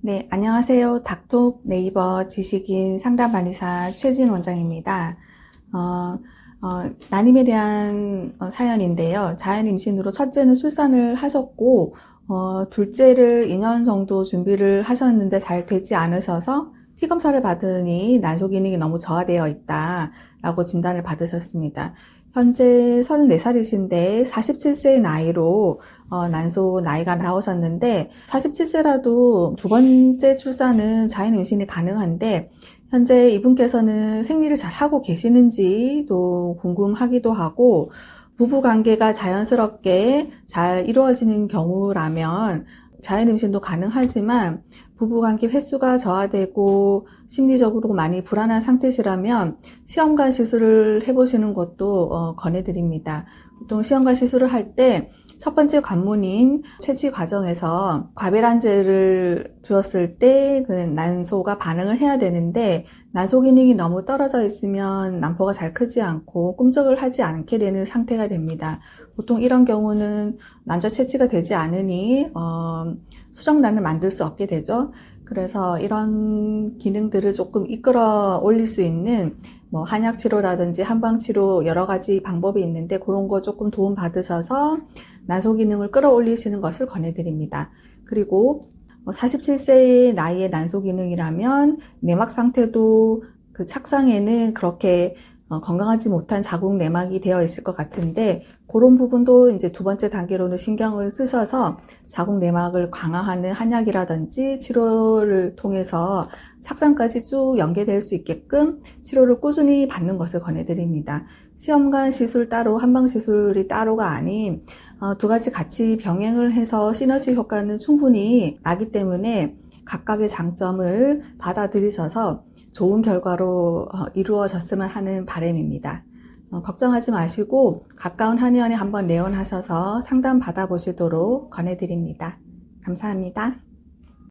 네, 안녕하세요. 닥톡 네이버 지식인 상담반의사 최진 원장입니다. 어, 어, 난임에 대한 어, 사연인데요. 자연 임신으로 첫째는 출산을 하셨고, 어, 둘째를 2년 정도 준비를 하셨는데 잘 되지 않으셔서 피 검사를 받으니 난소 기능이 너무 저하되어 있다라고 진단을 받으셨습니다. 현재 34살이신데 47세의 나이로 어, 난소 나이가 나오셨는데 47세라도 두 번째 출산은 자연 임신이 가능한데 현재 이분께서는 생리를 잘 하고 계시는지도 궁금하기도 하고 부부 관계가 자연스럽게 잘 이루어지는 경우라면 자연 임신도 가능하지만 부부관계 횟수가 저하되고 심리적으로 많이 불안한 상태시라면 시험관 시술을 해보시는 것도 어, 권해드립니다. 보통 시험관 시술을 할 때 첫 번째 관문인 채취 과정에서 과배란제를 주었을 때 그 난소가 반응을 해야 되는데 난소 기능이 너무 떨어져 있으면 난포가 잘 크지 않고 꿈쩍을 하지 않게 되는 상태가 됩니다. 보통 이런 경우는 난자 채취가 되지 않으니 어, 수정란을 만들 수 없게 되죠. 그래서 이런 기능들을 조금 이끌어 올릴 수 있는 뭐 한약 치료라든지 한방 치료 여러 가지 방법이 있는데 그런 거 조금 도움 받으셔서 난소 기능을 끌어올리시는 것을 권해드립니다. 그리고 47세의 나이의 난소 기능이라면 내막 상태도 그 착상에는 그렇게 어, 건강하지 못한 자궁 내막이 되어 있을 것 같은데 그런 부분도 이제 두 번째 단계로는 신경을 쓰셔서 자궁 내막을 강화하는 한약이라든지 치료를 통해서 착상까지 쭉 연계될 수 있게끔 치료를 꾸준히 받는 것을 권해드립니다. 시험관 시술 따로 한방 시술이 따로가 아닌 어, 두 가지 같이 병행을 해서 시너지 효과는 충분히 나기 때문에 각각의 장점을 받아들이셔서 좋은 결과로 어, 이루어졌으면 하는 바람입니다. 어, 걱정하지 마시고 가까운 한의원에 한번 내원하셔서 상담 받아보시도록 권해드립니다. 감사합니다.